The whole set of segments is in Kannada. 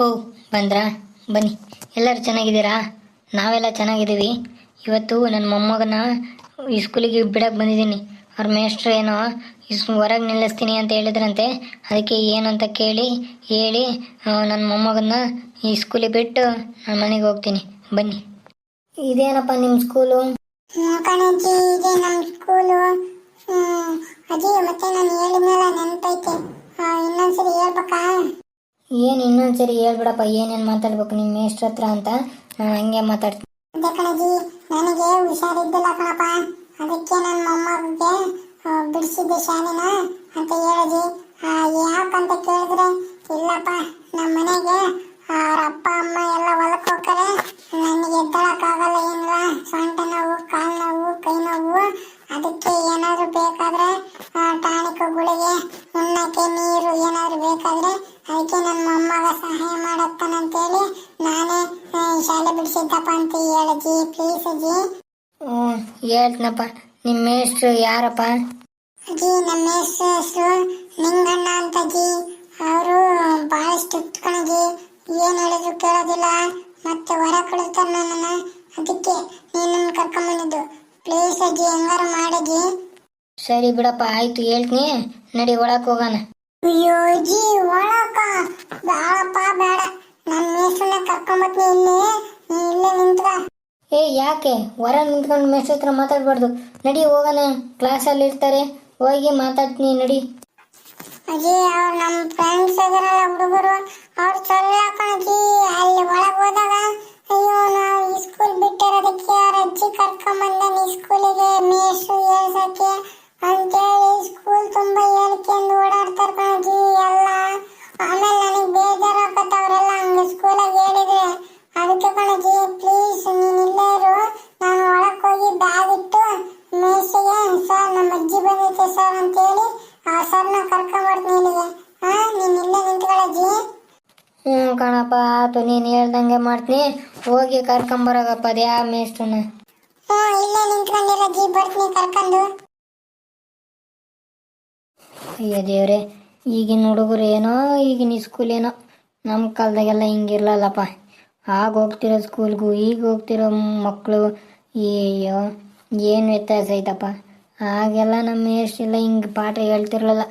ಓ ಬಂದ್ರಾ? ಬನ್ನಿ. ಎಲ್ಲರೂ ಚೆನ್ನಾಗಿದ್ದೀರಾ? ನಾವೆಲ್ಲ ಚೆನ್ನಾಗಿದ್ದೀವಿ. ಇವತ್ತು ನನ್ನ ಮೊಮ್ಮಗನ ಸ್ಕೂಲಿಗೆ ಬಿಡಕ್ಕೆ ಬಂದಿದ್ದೀನಿ. ಅವ್ರ ಮೇಷ್ಟ್ರು ಏನೋ ಹೊರಗೆ ನಿಲ್ಲಿಸ್ತೀನಿ ಅಂತ ಹೇಳಿದ್ರಂತೆ. ಅದಕ್ಕೆ ಏನು ಅಂತ ಕೇಳಿ, ಹೇಳಿ ನನ್ನ ಮೊಮ್ಮಗನ್ನ ಈ ಸ್ಕೂಲಿಗೆ ಬಿಟ್ಟು ನಾನು ಮನೆಗೆ ಹೋಗ್ತೀನಿ. ಬನ್ನಿ. ಇದೇನಪ್ಪ ನಿಮ್ಮ ಸ್ಕೂಲು? ಇದೆ ನಮ್ಮ ಸ್ಕೂಲು. ಅದೇ ಮತ್ತೆ ನಾನು ಹೇಳಿದ್ನಲ್ಲ ನೆನಪೈತೆ. ಇನ್ನೊಂದ್ಸರಿ ಹೇಳ್ಬೇಕಾ? ಏನು ಇನ್ನೊಂದ್ಸರಿ ಹೇಳ್ಬಿಡಪ್ಪ, ಏನೇನು ಮಾತಾಡ್ಬೇಕು ನಿಮ್ಮ ಮೇಷ್ಟ್ರ ಹತ್ರ ಅಂತ. ನಾನು ಹಂಗೆ ಮಾತಾಡ್ತೀನಿ. ಅದೇ ಕಣಜ್ಜಿ ನನಗೆ ಹುಷಾರಿದ್ದಿಲ್ಲ ಕಣಪ್ಪ. ಅದಕ್ಕೆ ನನ್ನ ಮೊಮ್ಮಗಗೆ ಬಿಡಿಸಿದ್ದೆ ಶಾಲೆನ ಅಂತ ಹೇಳಜ್ಜಿ ಯಾಕಂತ ಕೇಳಿದ್ರೆ, ಇಲ್ಲಪ್ಪ ನಮ್ಮ ಮನೆಗೆ ಅವ್ರ ಅಪ್ಪ, ಅಮ್ಮ ಎಲ್ಲ ಹೊಲಕ್ಕೆ ಹೋಗ್ತಾರೆ. ನನಗೆ ಎದ್ದಳಕ್ಕಾಗಲ್ಲ ಏನಿಲ್ಲ. ಸೊಂಟ ನೋವು, ಕಾಲು ನೋವು, ಕೈ ನೋವು. ಅದಕ್ಕೆ ಏನಾದರೂ ಬೇಕಾದ್ರೆ ಟಾಣಿಕ್ ಗುಳಿಗೆ ಉಣ್ಣಕ್ಕೆ ನೀರು ಏನಾದರೂ ಬೇಕಾದ್ರೆ ಅದಕ್ಕೆ ನನ್ನ ಮೊಮ್ಮಗ ಸಹಾಯ ಮಾಡತ್ತಾನಂತೇಳಿ ನಾನೇ ಶಾಲೆ ಬಿಡಿಸಿದ್ದಪ್ಪ ಅಂತ ಹೇಳಜ್ಜಿ ಪ್ಲೀಸ್ ಅಜ್ಜಿ ಹ್ಞೂ ಹೇಳ್ತನಪ್ಪ. ನಿಮ್ಮ ಮೇಸ್ಟ್ರು ಯಾರಪ್ಪ? ಅಜ್ಜಿ ನಮ್ಮ ಹೆಸರು ನಿಂಗಣ್ಣ ಅಂತ ಅಜ್ಜಿ ಅವರು ಭಾಳ ಸ್ಟ್ರಿಕ್ಟ್ ಕಣಜ್ಜಿ ಏನು ಹೇಳಿದ್ರು ಕೇಳೋದಿಲ್ಲ. ಮತ್ತೆ ಹೊರ ಕಳಿಸ್ತಾರೆ ನನ್ನನ್ನು. ಅದಕ್ಕೆ ನೀನನ್ನು ಕರ್ಕೊಂಬಂದಿದ್ದು ಪ್ಲೀಸ್ ಅಜ್ಜಿ ಹೆಂಗಾರು ಮಾಡಜ್ಜಿ ಸರಿ ಬಿಡಪ್ಪ ಆಯ್ತು ಹೇಳ್ತೀನಿ. ನಡಿ ಒಳಕ್ಕೆ ಹೋಗೋಣ. ಅಯ್ಯೋ ಅಜ್ಜಿ ಒಳಕ ಬೇಡ. ನನ್ನ ಮೀಸನ್ನ ಇಲ್ಲಿ. ನೀ ಇಲ್ಲೇ ನಿಂತ್ಕ. ಏ ಯಾಕೆ? ಹೊರ ನಿಂತ್ಕೊಂಡು ಮೇಷ್ಟ್ರ ಹತ್ರ ಮಾತಾಡ್ಬಾರ್ದು. ನಡಿ ಹೋಗೋಣ. ಕ್ಲಾಸಲ್ಲಿ ಇರ್ತಾರೆ. ಹೋಗಿ ಮಾತಾಡ್ತೀನಿ ನಡಿ. ಅಜ್ಜಿ ಅವ್ರು ನಮ್ಮ ಫ್ರೆಂಡ್ಸ್ ಇದಾರಲ್ಲ ಹುಡುಗರು ಅವ್ರು ಚೊಲ್ಲ ಕಣಜ್ಜಿ ಅಲ್ಲಿ ಒಳಗೆ ಹ್ಞೂ ಕಣಪ್ಪ ಆತು ನೀನು ಹೇಳ್ದಂಗೆ ಮಾಡ್ತೀನಿ. ಹೋಗಿ ಕರ್ಕೊಂಬರಗಪ್ಪ ಅದು ಯಾವ ಮೇಷ್ಟ್ರನ್ನ. ಹ್ಞೂ ಇಲ್ಲೇ ನಿಂತ್ಕೊಂಡಿರಜ್ಜಿ ಬರ್ತೀನಿ ಕರ್ಕೊಂಡು. ಅಯ್ಯೋ ದೇವ್ರೆ ಈಗಿನ ಹುಡುಗರು ಏನೋ ಈಗಿನ ಸ್ಕೂಲ್ ಏನೋ. ನಮ್ಮ ಕಾಲದಾಗೆಲ್ಲ ಹಿಂಗಿರ್ಲಲ್ಲಪ್ಪ. ಆಗ ಹೋಗ್ತಿರೋ ಸ್ಕೂಲ್ಗೂ ಈಗ ಹೋಗ್ತಿರೋ ಮಕ್ಕಳು ಅಯ್ಯೋ ಏನು ವ್ಯತ್ಯಾಸ ಐತಪ್ಪ. ಆಗೆಲ್ಲ ನಮ್ಮ ಎಷ್ಟೆಲ್ಲ ಹಿಂಗೆ ಪಾಠ ಹೇಳ್ತಿರ್ಲಲ್ಲ.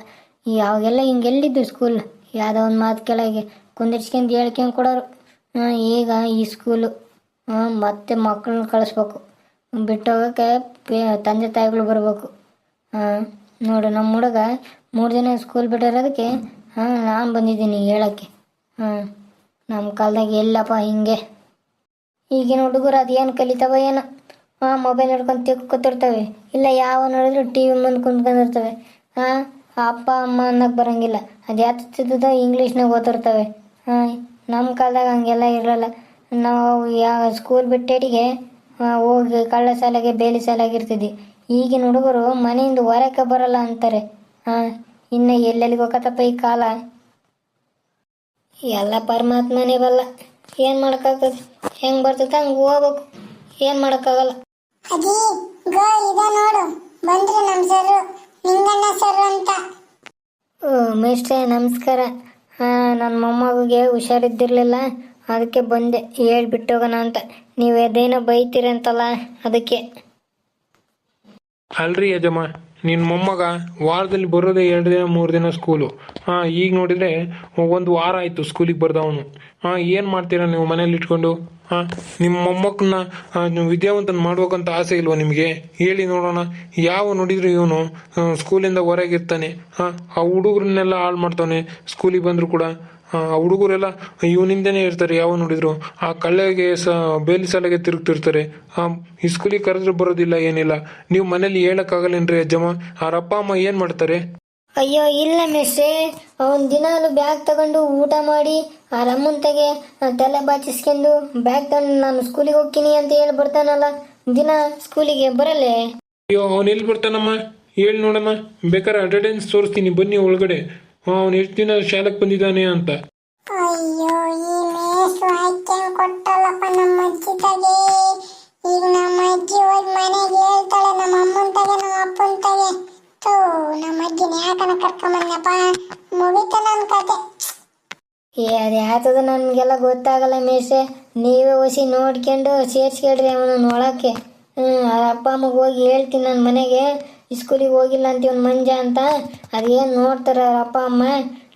ಈ ಅವಾಗೆಲ್ಲ ಹಿಂಗೆ ಎಲ್ಲಿದ್ದು ಸ್ಕೂಲ್ ಯಾವುದೋ ಒಂದು ಮಾತು ಕೆಳಗೆ. ಕುಂದಿರ್ಸ್ಕೊಂಡು ಹೇಳ್ಕೊಂಡು ಕೊಡೋರು. ಈಗ ಈ ಸ್ಕೂಲು ಮತ್ತೆ ಮಕ್ಕಳನ್ನ ಕಳಿಸ್ಬೇಕು. ಬಿಟ್ಟೋಗೋಕ್ಕೆ ಪೇ, ತಂದೆ ತಾಯಿಗಳು ಬರಬೇಕು. ಹಾಂ ನೋಡು ನಮ್ಮ ಹುಡುಗ ಮೂರು ದಿನ ಸ್ಕೂಲ್ ಬಿಟ್ಟಿರೋದಕ್ಕೆ ಹಾಂ ನಾನು ಬಂದಿದ್ದೀನಿ ಹೇಳೋಕ್ಕೆ. ಹಾಂ ನಮ್ಮ ಕಾಲ್ದಾಗ ಎಲ್ಲಪ್ಪ ಹಿಂಗೆ. ಈಗಿನ ಹುಡುಗರು ಅದೇನು ಕಲಿತಾವ ಏನೋ. ಹಾಂ ಮೊಬೈಲ್ ಹಿಡ್ಕೊಂಡು ತಿಕ್ ಕೂತಿರ್ತವೆ. ಇಲ್ಲ, ಯಾವ ನೋಡಿದ್ರು ಟಿ ವಿ ಮುಂದೆ ಕುಂತ್ಕೊಂಡಿರ್ತವೆ. ಹಾಂ ಅಪ್ಪ, ಅಮ್ಮ ಅನ್ನಕ್ಕೆ ಬರೋಂಗಿಲ್ಲ. ಅದು ಯಾತಿದ್ದದ ಇಂಗ್ಲೀಷ್ನಾಗ ಓದಿರ್ತವೆ ಹಾಂ ನಮ್ಮ ಕಾಲದಾಗ ಹಂಗೆಲ್ಲ ಇರಲ್ಲ ನಾವು ಯಾವ ಸ್ಕೂಲ್ ಬಿಟ್ಟೇಟಿಗೆ ಹೋಗಿ ಕಳ್ಳ ಶಾಲೆಗೆ ಬೇಲಿ ಸಾಲಾಗಿರ್ತಿದ್ವಿ ಈಗಿನ ಹುಡುಗರು ಮನೆಯಿಂದ ಹೊರಕ್ಕೆ ಬರಲ್ಲ ಅಂತಾರೆ. ಹಾಂ ಇನ್ನು ಎಲ್ಲೆಲ್ಲಿಗೆ ಹೋಗತ್ತಪ್ಪ ಈ ಕಾಲ? ಎಲ್ಲ ಪರಮಾತ್ಮನೇ ಬಲ್ಲ. ಏನು ಮಾಡೋಕ್ಕಾಗ್ತದೆ? ಹೆಂಗೆ ಬರ್ತದೆ ಹಂಗೆ ಹೋಗ್ಬೇಕು. ಏನು ಮಾಡೋಕ್ಕಾಗಲ್ಲ. ಅಜ್ಜಿ ಗೋ ಇದೆ ನೋಡು. ಬಂದ್ರು ನಮ್ಮ ಸರು ನಿಂಗಣ್ಣ ಸರ್ ಅಂತ. ಓ ಮೇಷ್ಟ್ರೆ ನಮಸ್ಕಾರ. ನನ್ನ ಮೊಮ್ಮಗಿಗೆ ಹುಷಾರಿದ್ದಿರಲಿಲ್ಲ ಅದಕ್ಕೆ ಬಂದೆ. ಹೇಳ್ಬಿಟ್ಟು ಹೋಗೋಣ ಅಂತ. ನೀವು ಅದೇನೋ ಬೈತೀರಂತಲ್ಲ ಅದಕ್ಕೆ. ಅಲ್ರಿ ಯಜಮ್ಮ ನಿನ್ನ ಮೊಮ್ಮಗ ವಾರದಲ್ಲಿ ಬರೋದೇ ಎರಡು ದಿನ, ಮೂರು ದಿನ ಸ್ಕೂಲು ಹಾಂ, ಈಗ ನೋಡಿದರೆ ಒಂದು ವಾರ ಆಯಿತು ಸ್ಕೂಲಿಗೆ ಬರ್ದವನು. ಹಾಂ, ಏನು ಮಾಡ್ತೀರಾ ನೀವು ಮನೇಲಿ ಇಟ್ಕೊಂಡು? ಹಾಂ ನಿಮ್ಮ ಮೊಮ್ಮಕ್ಕನ್ನ ವಿದ್ಯಾವಂತನ ಮಾಡ್ಬೇಕಂತ ಆಸೆ ಇಲ್ವಾ ನಿಮಗೆ? ಹೇಳಿ ನೋಡೋಣ. ಯಾವ ನೋಡಿದ್ರು ಇವನು ಸ್ಕೂಲಿಂದ ಹೊರಗಿರ್ತಾನೆ ಹಾಂ, ಆ ಹುಡುಗರನ್ನೆಲ್ಲ ಹಾಳು ಮಾಡ್ತಾನೆ ಸ್ಕೂಲಿಗೆ ಬಂದರೂ ಕೂಡ. ಹುಡುಗರೆಲ್ಲ ಇವನಿಂದನೇ ಇರ್ತಾರೆ ಯಾವ ನೋಡಿದ್ರು? ಆ ಕಳ್ಳೆಗೆ ಸ ಬೇಲಿ ಸಾಲೆಗೆ ತಿರುಗ್ತಿರ್ತಾರೆ. ಆ ಇಸ್ಕೂಲಿ ಕರೆದ್ರೆ ಬರೋದಿಲ್ಲ ಏನಿಲ್ಲ. ನೀವು ಮನೇಲಿ ಹೇಳಕ್ಕಾಗಲ್ಲೇನ್ರಿ ಅಜ್ಜಮ್ಮ ಅವ್ರ ಅಪ್ಪ ಅಮ್ಮ ಏನ್ ಮಾಡ್ತಾರೆ? ಅಯ್ಯೋ ಇಲ್ಲ ಮೆಸ್ಸೆ. ಅವನ್ ದಿನಾಲು ಬ್ಯಾಗ್ ತಗೊಂಡು ಊಟ ಮಾಡಿ ಆ ರಮ್ಮನ್ ತೆಗೆ ತಲೆ ಬಾಚಿಸ್ಕೊಂಡು ಬ್ಯಾಗ್ ತಗೊಂಡು ನಾನು ಸ್ಕೂಲಿಗೆ ಹೋಗ್ತೀನಿ ಅಂತ ಹೇಳಿ ಬರ್ತಾನಲ್ಲ ದಿನ ಸ್ಕೂಲಿಗೆ ಬರಲ್ಲೇ ಅಯ್ಯೋ ಅವನ್ ಎಲ್ಲಿ ಬರ್ತಾನಮ್ಮ? ಹೇಳಿ ನೋಡಮ್ಮ. ಬೇಕಾದ್ರೆ ಅಟೆಂಡೆನ್ಸ್ ತೋರಿಸ್ತೀನಿ ಬನ್ನಿ ಒಳಗಡೆ. ಅವ್ನು ಎಷ್ಟು ದಿನ ಶಾಲೆಗೆ ಬಂದಿದ್ದಾನೆ ಅಂತ. ಅಯ್ಯೋ ಈ ಮೇಸು ಹಾಕ್ಯಂಗ್ ಕೊಟ್ಟಲ್ಲಪ್ಪ ನಮ್ಮ ಅಜ್ಜಿ ತಗೆ ಈಗ ನಮ್ಮ ಅಜ್ಜಿ ಹೋಗಿ ಮನೆಗೆ ಹೇಳ್ತಾಳೆ ನಮ್ಮ ಅಮ್ಮನ ತಗೆ ನಮ್ಮ ಅಪ್ಪನ ತಗೆ ತೂ ನಮ್ಮ ಅಜ್ಜಿನ ಯಾಕನ ಕರ್ಕೊಂಬಂದಪ್ಪ ಮುಗಿತ ನನ್ನ ಕತೆ. ಏ ಅದು ಯಾತದ ನನಗೆಲ್ಲ ಗೊತ್ತಾಗಲ್ಲ ಮೇಷೆ ನೀವೇ ಒಸಿ ನೋಡ್ಕೊಂಡು ಸೇರಿಸ್ಕೊಳ್ರಿ ಅವನ ಒಳಕ್ಕೆ. ಹ್ಞೂ ಅಪ್ಪ ಅಮ್ಮಗೆ ಹೋಗಿ ಹೇಳ್ತೀನಿ ನನ್ನ ಮನೆಗೆ. ಸ್ಕೂಲಿಗೆ ಹೋಗಿಲ್ಲ ಅಂತ ಇವ್ನು ಮಂಜ ಅಂತ, ಅದೇನು ನೋಡ್ತಾರ ಅಪ್ಪ, ಅಮ್ಮ?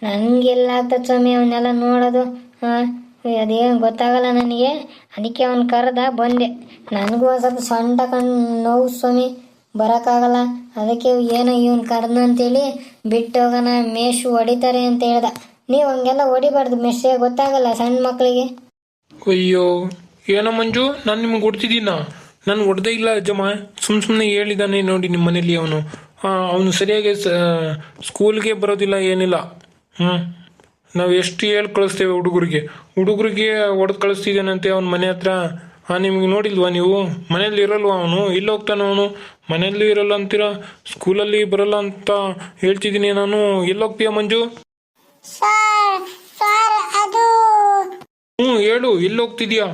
ನನಗೆಲ್ಲ ಆಗ್ತದೆ ಸ್ವಾಮಿ ಅವನ್ನೆಲ್ಲ ನೋಡೋದು. ಹಾಂ, ಅದೇನು ಗೊತ್ತಾಗಲ್ಲ ನನಗೆ. ಅದಕ್ಕೆ ಅವ್ನು ಕರೆದ, ಬಂದೆ. ನನಗೂ ಒಂದು ಸ್ವಲ್ಪ ಸೊಂಟ ಕಣ್ ನೋವು ಸ್ವಾಮಿ, ಬರೋಕ್ಕಾಗಲ್ಲ. ಅದಕ್ಕೆ ಏನೋ ಇವನು ಕರೆದ್ನು ಅಂತೇಳಿ ಬಿಟ್ಟು ಹೋಗೋಣ ಮೇಷು ಹೊಡಿತಾರೆ ಅಂತ ಹೇಳ್ದ. ನೀವು ಹಂಗೆಲ್ಲ ಹೊಡಿಬಾರ್ದು ಮೆಸ್ಸೆ ಗೊತ್ತಾಗಲ್ಲ ಸಣ್ಣ ಮಕ್ಕಳಿಗೆ ಅಯ್ಯೋ, ಏನೋ ಮಂಜು, ನಾನು ನಿಮ್ಗೆ ಹೊಡ್ತಿದ್ದೀನ? ನಾನು ಹೊಡೆದೇ ಇಲ್ಲ ಅಜ್ಜಮ್ಮ ಸುಮ್ಮ ಸುಮ್ಮನೆ ಹೇಳಿದಾನೆ ನೋಡಿ ನಿಮ್ಮ ಮನೇಲಿ ಅವನು. ಅವನು ಸರಿಯಾಗಿ ಸ್ಕೂಲ್ಗೆ ಬರೋದಿಲ್ಲ, ಏನಿಲ್ಲ. ಹ್ಞೂ ನಾವು ಎಷ್ಟು ಹೇಳಿ ಕಳಿಸ್ತೇವೆ ಹುಡುಗರಿಗೆ. ಹುಡುಗರಿಗೆ ಹೊಡೆದು ಕಳಿಸ್ತಿದ್ದಾನಂತೆ ಅವನ ಮನೆ ಹತ್ರ? ಹಾಂ ನಿಮ್ಗೆ ನೋಡಿಲ್ವಾ ನೀವು? ಮನೇಲಿ ಇರಲ್ವಾ ಅವನು? ಇಲ್ಲಿ ಹೋಗ್ತಾನೆ ಅವನು? ಮನೆಯಲ್ಲಿ ಇರಲ್ಲ ಅಂತೀರ? ಸ್ಕೂಲಲ್ಲಿ ಬರಲ್ಲ ಅಂತ ಹೇಳ್ತಿದ್ದೀನಿ ನಾನು. ಎಲ್ಲಿ ಹೋಗ್ತೀಯ ಮಂಜು? ಹ್ಞೂ, ಹೇಳು ಎಲ್ಲಿ ಹೋಗ್ತಿದ್ಯಾ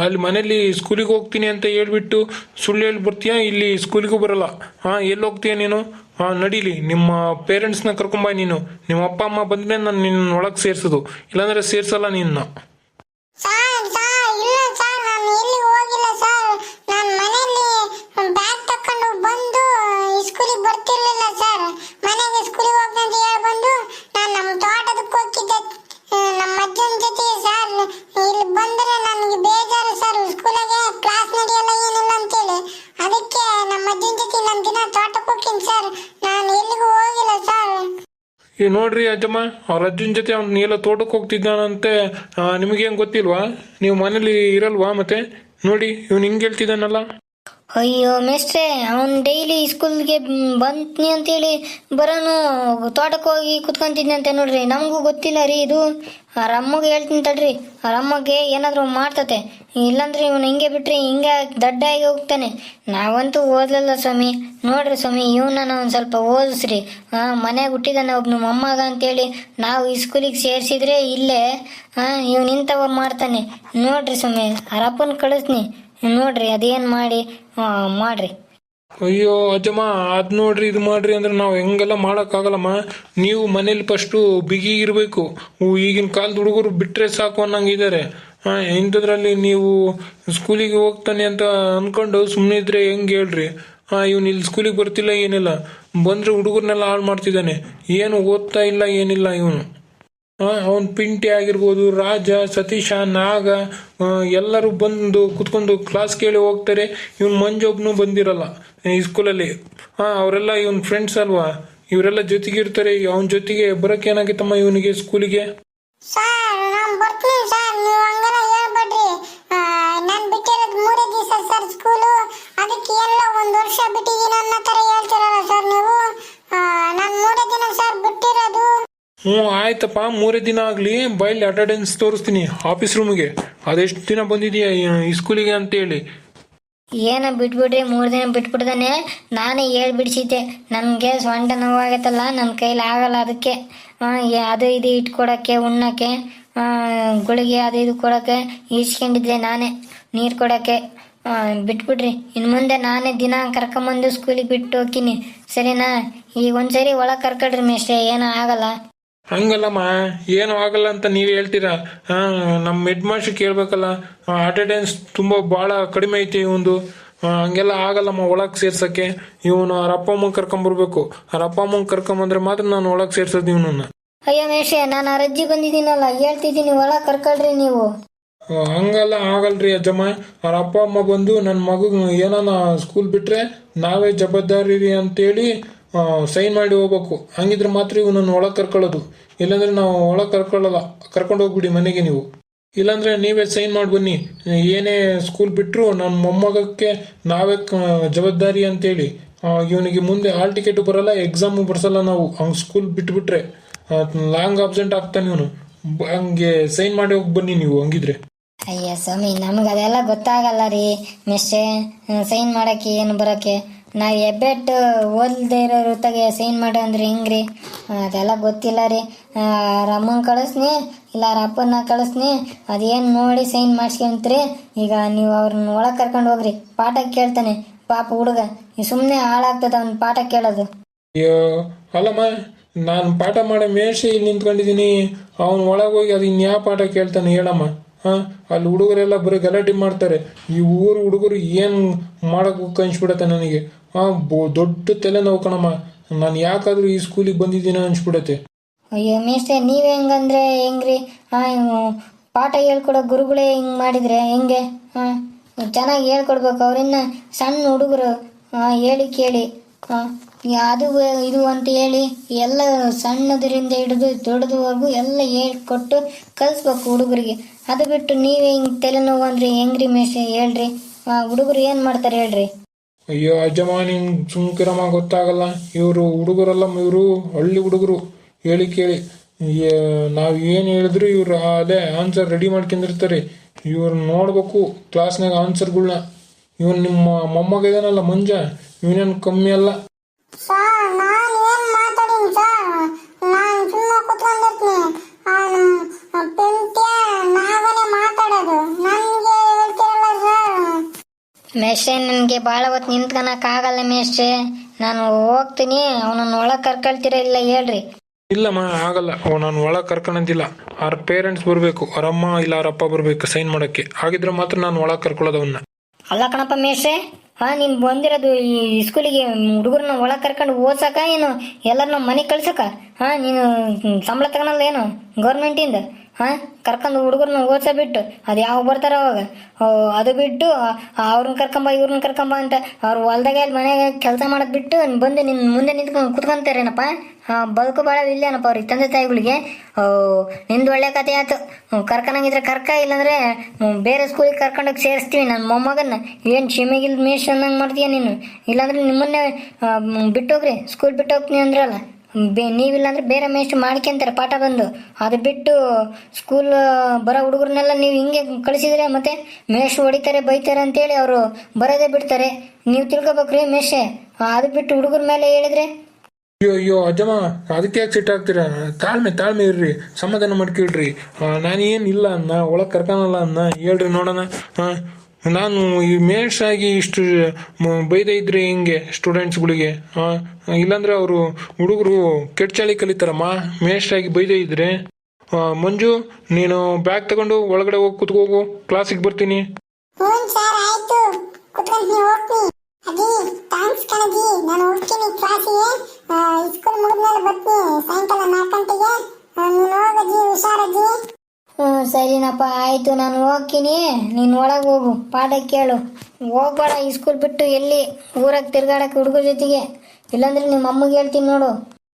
ಅಲ್ಲಿ ಮನೇಲಿ ಸ್ಕೂಲಿಗೆ ಹೋಗ್ತೀನಿ ಅಂತ ಹೇಳ್ಬಿಟ್ಟು ಸುಳ್ಳು ಹೇಳಿ ಬರ್ತೀಯಾ ಇಲ್ಲಿ ಸ್ಕೂಲಿಗೂ ಬರಲ್ಲ. ಹಾಂ ಎಲ್ಲಿ ಹೋಗ್ತೀಯ ನೀನು? ಹಾಂ, ನಡೀಲಿ. ನಿಮ್ಮ ಪೇರೆಂಟ್ಸ್ನ ಕರ್ಕೊಂಬ ನೀನು. ನಿಮ್ಮ ಅಪ್ಪ, ಅಮ್ಮ ಬಂದ್ರೆ ನಾನು ನಿನ್ನ ಒಳಗೆ ಸೇರ್ಸೋದು. ಇಲ್ಲಾಂದ್ರೆ ಸೇರ್ಸಲ್ಲ ನಿನ್ನ. ಈ ನೋಡ್ರಿ ಅಜ್ಜಮ್ಮ ಅವ್ರ ಅಜ್ಜನ ಜೊತೆ ಅವ್ನು ನೀಲ ತೋಟಕ್ಕೆ ಹೋಗ್ತಿದ್ದಾನಂತೆ. ನಿಮಗೇನು ಗೊತ್ತಿಲ್ವಾ? ನೀವು ಮನೇಲಿ ಇರಲ್ವಾ ಮತ್ತೆ? ನೋಡಿ, ಇವ್ನು ಹಿಂಗೆ ಹೇಳ್ತಿದ್ದಾನಲ್ಲ. ಅಯ್ಯೋ ಮೇಸ್ಟ್ರೆ ಅವನು ಡೈಲಿ ಸ್ಕೂಲ್ಗೆ ಬಂತ್ನಿ ಅಂತೇಳಿ ಬರೋನು, ತೋಟಕ್ಕೆ ಹೋಗಿ ಕುತ್ಕೊಂತಿದ್ನಂತೆ ನೋಡ್ರಿ. ನಮಗೂ ಗೊತ್ತಿಲ್ಲ ರೀ ಇದು. ಅಮ್ಮಗೆ ಹೇಳ್ತೀನಿ ತಡ್ರಿ. ಅಮ್ಮಗೆ ಏನಾದರೂ ಮಾಡ್ತತೆ. ಇಲ್ಲಾಂದ್ರೆ ಇವನು ಹಿಂಗೆ ಬಿಟ್ರಿ, ಹಿಂಗೆ ದಡ್ಡಾಗಿ ಹೋಗ್ತಾನೆ. ನಾವಂತೂ ಓದ್ಲಲ್ಲ ಸ್ವಾಮಿ. ನೋಡ್ರಿ ಸ್ವಾಮಿ ಇವನನ್ನ ಒಂದು ಸ್ವಲ್ಪ ಓದಿಸ್ರಿ. ಹಾಂ ಮನೆಗೆ ಹುಟ್ಟಿದಾನೆ ಒಬ್ನು ಮೊಮ್ಮಗ ಅಂತೇಳಿ ನಾವು ಈ ಸ್ಕೂಲಿಗೆ ಸೇರಿಸಿದ್ರೆ ಇಲ್ಲೇ ಹಾಂ ಇವ್ನು ಇಂಥವ ಮಾಡ್ತಾನೆ. ನೋಡ್ರಿ ಸ್ವಾಮಿ ಅವ್ರ ಅಪ್ಪನ ಕಳಿಸ್ನಿ. ನೋಡ್ರಿ, ಅದೇನ್ ಮಾಡಿ ಮಾಡ್ರಿ. ಅಯ್ಯೋ, ಅಜ್ಜಮ್ಮ, ಅದ್ ನೋಡ್ರಿ, ಇದು ಮಾಡ್ರಿ ಅಂದ್ರೆ ನಾವು ಹೆಂಗೆಲ್ಲ ಮಾಡೋಕ್ಕಾಗಲ್ಲಮ್ಮ. ನೀವು ಮನೇಲಿ ಫಸ್ಟು ಬಿಗಿ ಇರಬೇಕು. ಈಗಿನ ಕಾಲದ ಹುಡುಗರು ಬಿಟ್ರೆ ಸಾಕು ಅನ್ನಂಗಿದ್ದಾರೆ. ಹಾಂ ಇಂಥದ್ರಲ್ಲಿ ನೀವು ಸ್ಕೂಲಿಗೆ ಹೋಗ್ತಾನೆ ಅಂತ ಅನ್ಕೊಂಡು ಸುಮ್ಮನೆ ಇದ್ರೆ ಹೆಂಗೆ ಹೇಳ್ರಿ? ಹಾಂ ಇವ್ನು ಇಲ್ಲಿ ಸ್ಕೂಲಿಗೆ ಬರ್ತಿಲ್ಲ ಏನಿಲ್ಲ. ಬಂದ್ರೆ ಹುಡುಗರ್ನೆಲ್ಲ ಹಾಳು ಮಾಡ್ತಿದ್ದಾನೆ. ಏನು ಓದ್ತಾ ಇಲ್ಲ, ಏನಿಲ್ಲ ಇವನು. ಅವನ್ ಪಿಂಟಿ ಆಗಿರ್ಬೋದು, ರಾಜ, ಸತೀಶ, ನಾಗ ಎಲ್ಲರೂ ಬಂದು ಕುತ್ಕೊಂಡು ಕ್ಲಾಸ್ ಕೇಳಿ ಹೋಗ್ತಾರೆ. ಇವನ್ ಮಂಜೊಬ್ನು ಬಂದಿರಲ್ಲ, ಈ ಸ್ಕೂಲಲ್ಲಿ ಹಾ ಅವರೆಲ್ಲ ಇವನ್ ಫ್ರೆಂಡ್ಸ್ ಅಲ್ವಾ? ಇವರೆಲ್ಲ ಜೊತೆಗೆ ಇರ್ತಾರೆ. ಅವನ ಜೊತೆಗೆ ಬರಕ್ಕೆ ಏನಾಗಿತ್ತಮ್ಮ ಇವನಿಗೆ ಸ್ಕೂಲಿಗೆ ಸರ್ ನಾನು ಬರ್ತೀನಿ ಸರ್ ನೀವು ಹಂಗಾರ ಹ್ಞೂ, ಆಯ್ತಪ್ಪ. ಮೂರೇ ದಿನ ಆಗಲಿ. ಬೈಲಿ ಅಟೆಂಡೆನ್ಸ್ ತೋರಿಸ್ತೀನಿ ಆಫೀಸ್ ರೂಮಿಗೆ ಅದೆಷ್ಟು ದಿನ ಬಂದಿದೆಯಾ ಈ ಸ್ಕೂಲಿಗೆ ಅಂತೇಳಿ ಏನ ಬಿಟ್ಬಿಡ್ರಿ, ಮೂರು ದಿನ ಬಿಟ್ಬಿಡ್ದಾನೆ. ನಾನೇ ಹೇಳ್ಬಿಡ್ಸಿದ್ದೆ. ನನಗೆ ಸೊಂಟ ನೋವಾಗತ್ತಲ್ಲ ನನ್ನ ಕೈಲಿ ಆಗಲ್ಲ ಅದಕ್ಕೆ. ಅದು ಇದು ಇಟ್ಕೊಡಕ್ಕೆ, ಉಣ್ಣಕ್ಕೆ ಗುಳಿಗೆ ಅದು ಇದು ಕೊಡೋಕ್ಕೆ ಈಸ್ಕೊಂಡಿದ್ದೆ ನಾನೇ ನೀರು ಕೊಡೋಕ್ಕೆ. ಬಿಟ್ಬಿಡ್ರಿ. ಇನ್ನು ಮುಂದೆ ನಾನೇ ದಿನ ಕರ್ಕೊಂಬಂದು ಸ್ಕೂಲಿಗೆ ಬಿಟ್ಟು ಹೋಗ್ತೀನಿ. ಸರಿನಾ? ಈಗ ಒಂದ್ಸರಿ ಒಳಗೆ ಕರ್ಕೊಳ್ರಿ ಮೇಷ್ಟ್ರೆ, ಏನೂ ಆಗಲ್ಲ. ಹಂಗಲ್ಲಮ್ಮ ಏನು ಆಗಲ್ಲ ಅಂತ ನೀವು ಹೇಳ್ತೀರಾ? ಹಾಂ ನಮ್ಮ ಹೆಡ್ ಮಾಸ್ಟರ್ ಹಾರ್ಟ್ ಅಟೆಂಡೆನ್ಸ್ ತುಂಬ ಭಾಳ ಕಡಿಮೆ ಐತಿ ಇವಂದು. ಆ, ಹಂಗೆಲ್ಲ ಆಗಲ್ಲಮ್ಮ ಒಳಗೆ ಸೇರ್ಸಕ್ಕೆ. ಇವನು ಅವ್ರ ಅಪ್ಪ ಅಮ್ಮ ಕರ್ಕೊಂಬರ್ಬೇಕು ಅವ್ರ ಅಪ್ಪ ಅಮ್ಮ ಕರ್ಕೊಂಬಂದ್ರೆ ಮಾತ್ರ ನಾನು ಒಳಗೆ ಸೇರ್ಸೋದು ಇವನನ್ನ. ಅಯ್ಯೋ ಮೇಷ ನಾನು ಆ ರಜ್ಜಿ ಬಂದಿದ್ದೀನಲ್ಲ ಹೇಳ್ತಿದ್ದೀನಿ ಒಳಗೆ ಕರ್ಕೊಳ್ರಿ ನೀವು. ಹಂಗಲ್ಲ ಆಗಲ್ರಿ ಅಜ್ಜಮ್ಮ. ಅವ್ರ ಅಪ್ಪ ಅಮ್ಮ ಬಂದು ನನ್ನ ಮಗು ಏನಾನ ಸ್ಕೂಲ್ ಬಿಟ್ರೆ ನಾವೇ ಜವಾಬ್ದಾರಿ ಅಂತೇಳಿ ಸೈನ್ ಮಾಡಿ ಹೋಗ್ಬೇಕು. ಹಂಗಿದ್ರೆ ಮಾತ್ರ ಇವನನ್ನು ಒಳಗೆ ಕರ್ಕೊಳ್ಳೋದು. ಇಲ್ಲಾಂದ್ರೆ ನಾವು ಒಳಗೆ ಕರ್ಕೊಳ್ಳಲ್ಲ. ಕರ್ಕೊಂಡು ಹೋಗ್ಬಿಡಿ ಮನೆಗೆ ನೀವು. ಇಲ್ಲಾಂದ್ರೆ ನೀವೇ ಸೈನ್ ಮಾಡಿ ಬನ್ನಿ. ಏನೇ ಸ್ಕೂಲ್ ಬಿಟ್ಟರು ನಮ್ಮ ಮೊಮ್ಮಗಕ್ಕೆ ನಾವೇ ಜವಾಬ್ದಾರಿ ಅಂತೇಳಿ. ಇವನಿಗೆ ಮುಂದೆ ಹಾಲ್ ಟಿಕೆಟು ಬರಲ್ಲ ಎಕ್ಸಾಮು ಬರ್ಸಲ್ಲ ನಾವು. ಅವ್ನು ಸ್ಕೂಲ್ ಬಿಟ್ಬಿಟ್ರೆ. ಲಾಂಗ್ ಅಬ್ಸೆಂಟ್ ಆಗ್ತಾನೆ ಇವನು. ಹಂಗೆ ಸೈನ್ ಮಾಡಿ ಹೋಗಿ ಬನ್ನಿ ನೀವು ಹಂಗಿದ್ರೆ. ಅಯ್ಯ ಸ್ವಾಮಿ ನಮ್ಗೆ ಅದೆಲ್ಲ ಗೊತ್ತಾಗಲ್ಲ ರೀ ಮೆಸ್ಸೆ. ಸೈನ್ ಮಾಡಕ್ಕೆ ಏನು ಬರೋಕ್ಕೆ? ನಾವು ಎಬ್ಬೆಟ್ಟು ಓದಲ್ದೇ ಇರೋ ಹೊತ್ತಾಗೆ ಸೈನ್ ಮಾಡಿ ಅಂದ್ರೆ ಹೆಂಗ್ರಿ? ಅದೆಲ್ಲ ಗೊತ್ತಿಲ್ಲ ರೀ. ರಮ್ಮನ್ ಕಳಿಸ್ನಿ, ಇಲ್ಲ ಅಪ್ಪನ ಕಳಿಸ್ನಿ, ಅದೇನು ನೋಡಿ ಸೈನ್ ಮಾಡಿಸ್ಕೊಂತ್ರಿ. ಈಗ ನೀವು ಅವ್ರನ್ನ ಒಳಗೆ ಕರ್ಕೊಂಡು ಹೋಗ್ರಿ. ಪಾಠ ಕೇಳ್ತಾನೆ. ಪಾಪ ಹುಡುಗ ಸುಮ್ಮನೆ ಹಾಳಾಗ್ತದ ಅವ್ನ ಪಾಠ ಕೇಳೋದು. ಅಯ್ಯೋ, ಅಲ್ಲಮ್ಮ, ನಾನು ಪಾಠ ಮಾಡೋ ಮೇಷೆ ಇಲ್ಲಿ ನಿಂತ್ಕೊಂಡಿದ್ದೀನಿ. ಅವನು ಒಳಗೆ ಹೋಗಿ ಅದು ಇನ್ಯಾವ ಪಾಠ ಕೇಳ್ತಾನೆ ಹೇಳಮ್ಮ. ಹಾಂ, ಅಲ್ಲಿ ಹುಡುಗರೆಲ್ಲ ಬರೀ ಗಲಾಟೆ ಮಾಡ್ತಾರೆ. ಈ ಊರು ಹುಡುಗರು ಏನು ಮಾಡೋಕ್ಕೂ ಕನ್ಸ್ಬಿಡತ್ತೆ ನನಗೆ. ಹಾಂ ದೊಡ್ಡ ತಲೆನೋವು ಕಣಮ್ಮ. ನಾನು ಯಾಕಾದರೂ ಈ ಸ್ಕೂಲಿಗೆ ಬಂದಿದ್ದೀನ ಅನ್ಸ್ಬಿಡತ್ತೆ. ಅಯ್ಯೋ ಮೇಷ್ಟ್ರೆ, ನೀವ್ ಹೆಂಗಂದ್ರೆ ಹೆಂಗ್ರಿ? ಹಾಂ ಪಾಠ ಹೇಳ್ಕೊಡೋ ಗುರುಗಳೇ ಹಿಂಗ್ ಮಾಡಿದ್ರೆ ಹೆಂಗೆ? ಹಾಂ ಚೆನ್ನಾಗಿ ಹೇಳ್ಕೊಡ್ಬೇಕು ಅವ್ರಿನ್ನ ಸಣ್ಣ ಹುಡುಗರು ಹಾಂ ಹೇಳಿ ಕೇಳಿ. ಹಾಂ ಅದು ಇದು ಅಂತ ಹೇಳಿ ಎಲ್ಲ ಸಣ್ಣದರಿಂದ ಹಿಡಿದು ದೊಡ್ಡದವರೆಗೂ ಎಲ್ಲ ಹೇಳ್ಕೊಟ್ಟು ಕಲಿಸ್ಬೇಕು ಹುಡುಗರಿಗೆ. ಅದು ಬಿಟ್ಟು ನೀವೇ ಹಿಂಗೆ ತಲೆನೋವು ಅಂದ್ರೆ ಹೆಂಗ್ರಿ ಮೇಸ್ಟ್ರೆ ಹೇಳ್ರಿ? ಹುಡುಗರು ಏನು ಮಾಡ್ತಾರೆ ಹೇಳ್ರಿ? ಅಯ್ಯೋ ಅಜ್ಜಮ್ಮ ನಿಂಗೆ ಸುಮ್ಕಿರಮ್ಮ ಗೊತ್ತಾಗಲ್ಲ. ಇವರು ಹುಡುಗರಲ್ಲ, ಇವರು ಹಳ್ಳಿ ಹುಡುಗರು. ಹೇಳಿ ಕೇಳಿ. ನಾವು ಏನು ಹೇಳಿದ್ರು ಇವ್ರು ಅದೇ ಆನ್ಸರ್ ರೆಡಿ ಮಾಡ್ಕೊಂಡಿರ್ತಾರೆ. ಇವ್ರು ನೋಡ್ಬೇಕು ಕ್ಲಾಸ್ನಾಗ ಆನ್ಸರ್ಗಳ್ನ ಇವನು ನಿಮ್ಮ ಮೊಮ್ಮಗ ಇದಾನಲ್ಲ, ಮಂಜ. ಇವನೇನು ಕಮ್ಮಿ ಅಲ್ಲ. ನಾನು ಏನ್ ಮಾತಾಡೀನಿ ಸರ್ ನಾನು ಸುಮ್ಮನೆ ಕುತ್ಕೊಂಡಿರ್ತೀನಿ ಅವನು ಪೆಂಟ್ಯ ನಾಗನೇ ಮಾತಾಡೋದು ನನಗೆ ಹೇಳ್ತಿರಲ್ಲ ಸರ್ ಮೇಷ್ಟ್ರೆ ನನಗೆ ಭಾಳ ಹೊತ್ತು ನಿಂತ್ಕೊಳಕ್ಕಾಗಲ್ಲ ಮೇಷ್ಟ್ರೆ. ನಾನು ಹೋಗ್ತೀನಿ ಅವನನ್ನ ಒಳಗೆ ಕರ್ಕೊಳ್ತೀರ ಇಲ್ಲ ಹೇಳ್ರಿ. ಇಲ್ಲಮ್ಮ ಆಗಲ್ಲ. ಅವ್ ನಾನು ಒಳಗೆ ಕರ್ಕೊಳಂತಿಲ್ಲ ಅವ್ರ ಪೇರೆಂಟ್ಸ್ ಬರಬೇಕು ಅವ್ರ ಅಮ್ಮ ಇಲ್ಲ ಅವ್ರ ಅಪ್ಪ ಬರಬೇಕು ಸೈನ್ ಮಾಡೋಕ್ಕೆ. ಹಾಗಿದ್ರೆ ಮಾತ್ರ ನಾನು ಒಳಗೆ ಕರ್ಕೊಳ್ಳೋದು ಅವನ್ನ ಅಲ್ಲ ಕಣಪ್ಪ ಮೇಷ್ಟ್ರೆ ಹಾ ನೀನ್ ಬಂದಿರೋದು ಈ ಸ್ಕೂಲಿಗೆ ಹುಡುಗರನ್ನ ಒಳಗೆ ಕರ್ಕೊಂಡು ಓದ್ಸಕ ಏನು? ಎಲ್ಲರನ್ನ ಮನೆಗೆ ಕಳ್ಸಕ? ಹಾ ನೀನು ಸಂಬಳ ತಗೊಳಲ್ಲ ಏನು? ಗೌರ್ಮೆಂಟಿಂದ ಹಾ ಕರ್ಕೊಂಡು ಹುಡುಗರನ್ನ ಓದ್ಸ ಬಿಟ್ಟು ಅದು ಯಾವಾಗ ಬರ್ತಾರ ಅವಾಗ. ಅದು ಬಿಟ್ಟು ಅವ್ರನ್ನ ಕರ್ಕೊಂಬ ಇವ್ರನ್ನ ಕರ್ಕೊಂಬ ಅಂತ ಅವ್ರ ಹೊಲ್ದಾಗ ಅಲ್ಲಿ ಮನೆಗೆ ಕೆಲಸ ಮಾಡೋದು ಬಿಟ್ಟು ಬಂದು ನಿನ್ನ ಮುಂದೆ ನಿಂತ್ಕೊಂಡು ಕುತ್ಕೊಂತಾರೇನಪ್ಪ? ಹಾಂ ಬದುಕು ಭಾಳ ಇಲ್ಲೇನಪ್ಪ ಅವ್ರಿಗೆ ತಂದೆ ತಾಯಿಗಳಿಗೆ. ಓ, ನಿಂದು ಒಳ್ಳೆ ಕತೆ ಆಯ್ತು. ಕರ್ಕೊಂಡಂಗಿದ್ರೆ ಕರ್ಕ ಇಲ್ಲಾಂದ್ರೆ ಬೇರೆ ಸ್ಕೂಲಿಗೆ ಕರ್ಕೊಂಡೋಗಿ ಸೇರಿಸ್ತೀವಿ ನನ್ನ ಮೊಮ್ಮಗನ್ನ. ಏನು ಶಿಮಿಗಿಲ್ ಮೇಷ್ ಅನ್ನಂಗೆ ಮಾಡ್ತೀಯ ನೀನು? ಇಲ್ಲಾಂದ್ರೆ ನಿಮ್ಮನ್ನೇ ಬಿಟ್ಟೋಗ್ರಿ. ಸ್ಕೂಲ್ ಬಿಟ್ಟೋಗ್ತೀನಿ ಅಂದ್ರಲ್ಲ. ಬೇ ನೀವಿಲ್ಲಾಂದ್ರೆ ಬೇರೆ ಮೇಸ್ಟ್ ಮಾಡ್ಕೊಂತಾರೆ ಪಾಠ ಬಂದು. ಅದು ಬಿಟ್ಟು ಸ್ಕೂಲ್ ಬರೋ ಹುಡುಗರನ್ನೆಲ್ಲ ನೀವು ಹಿಂಗೆ ಕಳಿಸಿದ್ರೆ ಮತ್ತೆ ಮೇಷ್ ಹೊಡಿತಾರೆ ಬೈತಾರೆ ಅಂತೇಳಿ ಅವರು ಬರೋದೇ ಬಿಡ್ತಾರೆ. ನೀವು ತಿಳ್ಕೊಬೇಕ್ರಿ ಮೇಷೆ ಅದು ಬಿಟ್ಟು ಹುಡುಗರ ಮೇಲೆ ಹೇಳಿದ್ರೆ? ಅಯ್ಯೋ ಅಯ್ಯೋ ಅಜ್ಜಮ್ಮ ಅದಕ್ಕೆ ಯಾಕೆ ತಾಳ್ಮೆ ತಾಳ್ಮೆ ಇರ್ರಿ ಸಮಾಧಾನ ಮಾಡ್ಕೊಳ್ರಿ ನಾನು ಇಲ್ಲ ಅನ್ನ ಒಳಗೆ ಕರ್ಕೊಳಲ್ಲ ಅನ್ನ ಹೇಳ್ರಿ ನೋಡೋಣ. ಆ, ನಾನು ಈ ಮೇಷ್ ಆಗಿ ಇಷ್ಟು ಬೈದೇ ಇದ್ರೆ ಹಿಂಗೆ ಸ್ಟೂಡೆಂಟ್ಸ್ಗಳಿಗೆ ಇಲ್ಲಾಂದ್ರೆ ಅವರು ಹುಡುಗರು ಕೆಟ್ಚಾಳಿ ಕಲಿತಾರಮ್ಮ ಮೇಷ್ ಆಗಿ ಬೈದ ಇದ್ರೆ ಮಂಜು, ನೀನು ಬ್ಯಾಗ್ ತಗೊಂಡು ಒಳಗಡೆ ಹೋಗಿ ಕುತ್ಕೋಗು ಕ್ಲಾಸಿಗೆ ಬರ್ತೀನಿ. ನಾನು ಹ್ಞೂ ಸರಿನಪ್ಪ ಆಯಿತು ನಾನು ಹೋಗ್ತೀನಿ. ನೀನು ಒಳಗೆ ಹೋಗು ಪಾಠ ಕೇಳು. ಹೋಗ್ಬೇಡ ಈ ಸ್ಕೂಲ್ ಬಿಟ್ಟು ಎಲ್ಲಿ? ಊರಾಗ ತಿರ್ಗಾಡಕ್ಕೆ ಹುಡುಗರ ಜೊತೆಗೆ. ಇಲ್ಲಾಂದ್ರೆ ನಿಮ್ಮ ಅಮ್ಮಗೆ ಹೇಳ್ತೀನಿ ನೋಡು.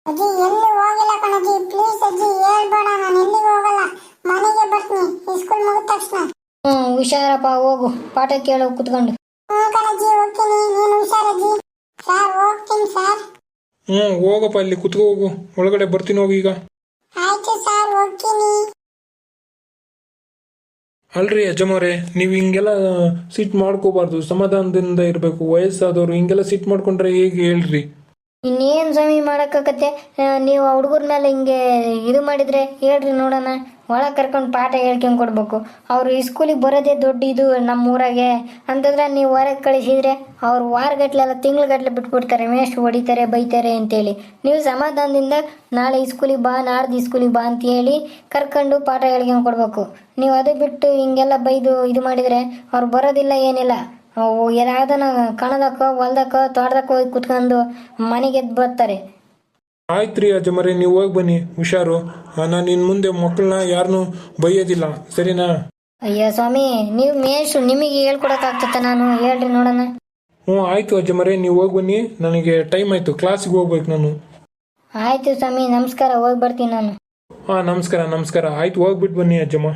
ಅಜ್ಜಿ ಎಲ್ಲಿ ಹೋಗಿಲ್ಲ ಕಣಜ್ಜಿ? ಪ್ಲೀಸ್ ಅಜ್ಜಿ ಹೇಳ್ಬೇಡ ನಾನು ಎಲ್ಲಿಗೆ ಹೋಗಲ್ಲ. ಮನೆಗೆ ಬರ್ತೀನಿ. ಈ ಸ್ಕೂಲ್ ಮುಗಿದ ತಕ್ಷಣ. ಹ್ಞೂ ಹುಷಾರಪ್ಪ ಹೋಗು. ಪಾಠ ಕೇಳು ಕುತ್ಕೊಂಡು. ಹ್ಞೂ ಕಣಜ್ಜಿ ಹೋಗ್ತೀನಿ. ನೀನು ಹುಷಾರಜ್ಜಿ ಸರ್ ಹೋಗ್ತೀನಿ ಸರ್ ಹ್ಞೂ ಹೋಗಪ್ಪ ಅಲ್ಲಿ ಕುತ್ಕೋ ಹೋಗು. ಒಳಗಡೆ ಬರ್ತೀನಿ ಹೋಗು ಈಗ. ಅಲ್ರಿ ಯಜಮಾರೆ ನೀವು ಹಿಂಗೆಲ್ಲ ಸಿಟ್ ಮಾಡ್ಕೋಬಾರ್ದು. ಸಮಾಧಾನದಿಂದ ಇರಬೇಕು. ವಯಸ್ಸಾದವರು ಹಿಂಗೆಲ್ಲ ಸಿಟ್ ಮಾಡ್ಕೊಂಡ್ರೆ ಹೇಗೆ ಹೇಳ್ರಿ? ಇನ್ನೇನು ಸ್ವಾಮಿ ಮಾಡೋಕ್ಕಾಗತ್ತೆ? ನೀವು ಆ ಹುಡುಗರ ಮೇಲೆ ಹಿಂಗೆ ಇದು ಮಾಡಿದರೆ ಹೇಳ್ರಿ ನೋಡೋಣ. ಒಳಗೆ ಕರ್ಕೊಂಡು ಪಾಠ ಹೇಳ್ಕೊಂಡು ಕೊಡ್ಬೇಕು. ಅವರು ಈ ಸ್ಕೂಲಿಗೆ ಬರೋದೇ ದೊಡ್ಡ ಇದು ನಮ್ಮ ಊರಾಗೆ ಅಂತಂದ್ರೆ ನೀವು ಹೊರಗೆ ಕಳಿಸಿದ್ರೆ ಅವ್ರು ವಾರಗಟ್ಲೆ ಎಲ್ಲ ತಿಂಗ್ಳುಗಟ್ಲೆ ಬಿಟ್ಬಿಡ್ತಾರೆ. ಮೇಷ್ಟ್ ಹೊಡಿತಾರೆ, ಬೈತಾರೆ ಅಂತೇಳಿ. ನೀವು ಸಮಾಧಾನದಿಂದ ನಾಳೆ ಈ ಸ್ಕೂಲಿಗೆ ಬಾ, ನಾಡ್ದು ಈ ಸ್ಕೂಲಿಗೆ ಬಾ ಅಂತ ಹೇಳಿ ಕರ್ಕೊಂಡು ಪಾಠ ಹೇಳ್ಕೊಂಡು ಕೊಡಬೇಕು. ನೀವು ಅದು ಬಿಟ್ಟು ಹಿಂಗೆಲ್ಲ ಬೈದು ಇದು ಮಾಡಿದರೆ ಅವ್ರು ಬರೋದಿಲ್ಲ ಏನಿಲ್ಲ. ಅವು ಯಾವ್ದನ ಕಣದಕ್ಕ ಹೊಲ್ದಕ್ಕ ತೋಟದಕ್ಕ ಹೋಗಿ ಕುತ್ಕೊಂಡು ಮನೆಗೆ ಎದ್ದು ಬರ್ತಾರೆ. ಆಯ್ತು ರೀ ಅಜ್ಜಮ್ಮರೆ ನೀವು ಹೋಗಿ ಬನ್ನಿ ಹುಷಾರು. ನಾನು ಇನ್ ಮುಂದೆ ಮಕ್ಕಳನ್ನ ಯಾರನ್ನೂ ಬೈಯೋದಿಲ್ಲ. ಸರಿನಾ? ಅಯ್ಯೋ ಸ್ವಾಮಿ ನೀವು ಮೇಷ್ಟ್ರು ನಿಮಗೆ ಹೇಳ್ಕೊಡಕ್ಕಾಗ್ತತ್ತ ನಾನು? ಹೇಳ್ರಿ ನೋಡೋಣ. ಹ್ಞೂ ಆಯ್ತು ಅಜ್ಜಮರಿ ನೀವು ಹೋಗಿ ಬನ್ನಿ. ನನಗೆ ಟೈಮ್ ಆಯಿತು ಕ್ಲಾಸ್ಗೆ ಹೋಗ್ಬೇಕು ನಾನು. ಆಯ್ತು ಸ್ವಾಮಿ ನಮಸ್ಕಾರ ಹೋಗಿ ಬರ್ತೀನಿ ನಾನು. ಹಾಂ ನಮಸ್ಕಾರ ನಮಸ್ಕಾರ. ಆಯ್ತು ಹೋಗ್ಬಿಟ್ಟು ಬನ್ನಿ ಅಜ್ಜಮ್ಮ